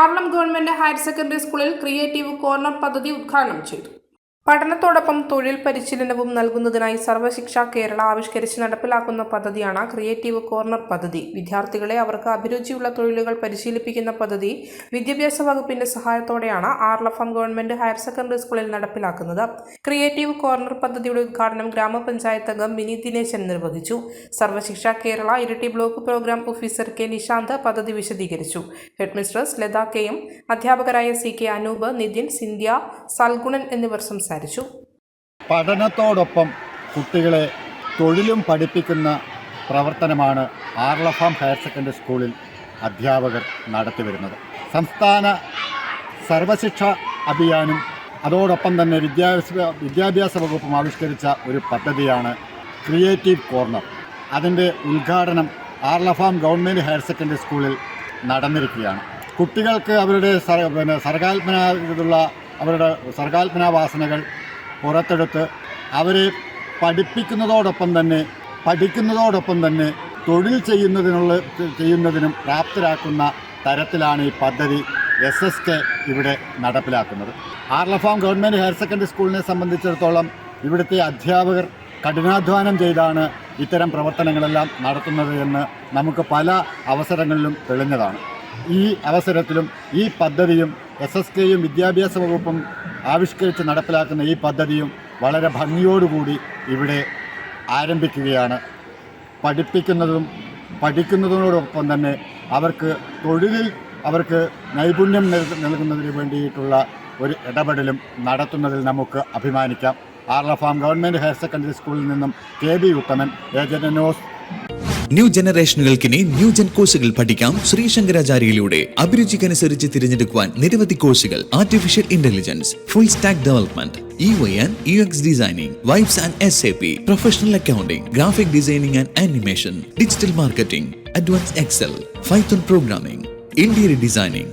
Aralam government higher secondary സ്കൂളിൽ creative corner പദ്ധതി ഉദ്ഘാടനം ചെയ്തു. പഠനത്തോടൊപ്പം തൊഴിൽ പരിശീലനവും നൽകുന്നതിനായി സർവശിക്ഷ കേരള ആവിഷ്കരിച്ച് നടപ്പിലാക്കുന്ന പദ്ധതിയാണ് ക്രിയേറ്റീവ് കോർണർ പദ്ധതി. വിദ്യാർത്ഥികളെ അവർക്ക് അഭിരുചിയുള്ള തൊഴിലുകൾ പരിശീലിപ്പിക്കുന്ന പദ്ധതി വിദ്യാഭ്യാസ വകുപ്പിന്റെ സഹായത്തോടെയാണ് ആർലഫം ഗവൺമെന്റ് ഹയർ സെക്കൻഡറി സ്കൂളിൽ നടപ്പിലാക്കുന്നത്. ക്രിയേറ്റീവ് കോർണർ പദ്ധതിയുടെ ഉദ്ഘാടനം ഗ്രാമപഞ്ചായത്ത് അംഗം മിനി ദിനേശൻ നിർവഹിച്ചു. Sarvashiksha Kerala Iritty block programme officer K Nishanth പദ്ധതി വിശദീകരിച്ചു. ഹെഡ്മിസ്ട്രസ് ലത കെയും അധ്യാപകരായ സി കെ അനൂപ് നിതിൻ സിന്ധ്യ സൽഗുണൻ എന്നിവർ സംസാരിച്ചു. പഠനത്തോടൊപ്പം കുട്ടികളെ തൊഴിലും പഠിപ്പിക്കുന്ന പ്രവർത്തനമാണ് ആർലഫാം ഹയർ സെക്കൻഡറി സ്കൂളിൽ അധ്യാപകർ നടത്തിവരുന്നത്. സംസ്ഥാന സർവശിക്ഷ അഭിയാനും അതോടൊപ്പം തന്നെ വിദ്യാഭ്യാസ വിദ്യാഭ്യാസ വകുപ്പും ആവിഷ്കരിച്ച ഒരു പദ്ധതിയാണ് ക്രിയേറ്റീവ് കോർണർ. അതിന്റെ ഉദ്ഘാടനം ആർലഫാം ഗവൺമെന്റ് ഹയർ സെക്കൻഡറി സ്കൂളിൽ നടന്നിരിക്കുകയാണ്. കുട്ടികൾക്ക് അവരുടെ സർ- പിന്നെ സർഗാത്മന അവരുടെ സർഗാത്മനാവാസനകൾ പുറത്തെടുത്ത് അവരെ പഠിപ്പിക്കുന്നതോടൊപ്പം തന്നെ പഠിക്കുന്നതോടൊപ്പം തന്നെ തൊഴിൽ ചെയ്യുന്നതിനുള്ള ചെയ്യുന്നതിനും പ്രാപ്തരാക്കുന്ന തരത്തിലാണ് ഈ പദ്ധതി എസ് എസ് കെ ഇവിടെ നടപ്പിലാക്കുന്നത്. ആർലഫാം ഗവൺമെന്റ് ഹയർ സെക്കൻഡറി സ്കൂളിനെ സംബന്ധിച്ചിടത്തോളം ഇവിടുത്തെ അധ്യാപകർ കഠിനാധ്വാനം ചെയ്താണ് ഇത്തരം പ്രവർത്തനങ്ങളെല്ലാം നടത്തുന്നത് എന്ന് നമുക്ക് പല അവസരങ്ങളിലും തെളിഞ്ഞതാണ്. ഈ അവസരത്തിലും ഈ പദ്ധതിയും എസ് എസ് കെയും വിദ്യാഭ്യാസ വകുപ്പും ആവിഷ്കരിച്ച് നടപ്പിലാക്കുന്ന ഈ പദ്ധതിയും വളരെ ഭംഗിയോടുകൂടി ഇവിടെ ആരംഭിക്കുകയാണ്. പഠിപ്പിക്കുന്നതും പഠിക്കുന്നതിനോടൊപ്പം തന്നെ അവർക്ക് തൊഴിലിൽ അവർക്ക് നൈപുണ്യം നൽക- നൽകുന്നതിന് വേണ്ടിയിട്ടുള്ള ഒരു ഇടപെടലും നടത്തുന്നതിൽ നമുക്ക് അഭിമാനിക്കാം. ആർലഫാം ഗവൺമെന്റ് ഹയർ സെക്കൻഡറി സ്കൂളിൽ നിന്നും K B Uthaman agent news new ജനറേഷനുകൾക്കിനി new gen കോഴ്സുകൾ പഠിക്കാം ശ്രീശങ്കരാചാര്യയിലൂടെ അഭിരുചിക്കനുസരിച്ച് തിരഞ്ഞെടുക്കുവാൻ നിരവധി കോഴ്സുകൾ artificial intelligence full stack development E Y and U X designing vibes and S A P professional accounting graphic designing and animation digital marketing advance Excel Python programming interior designing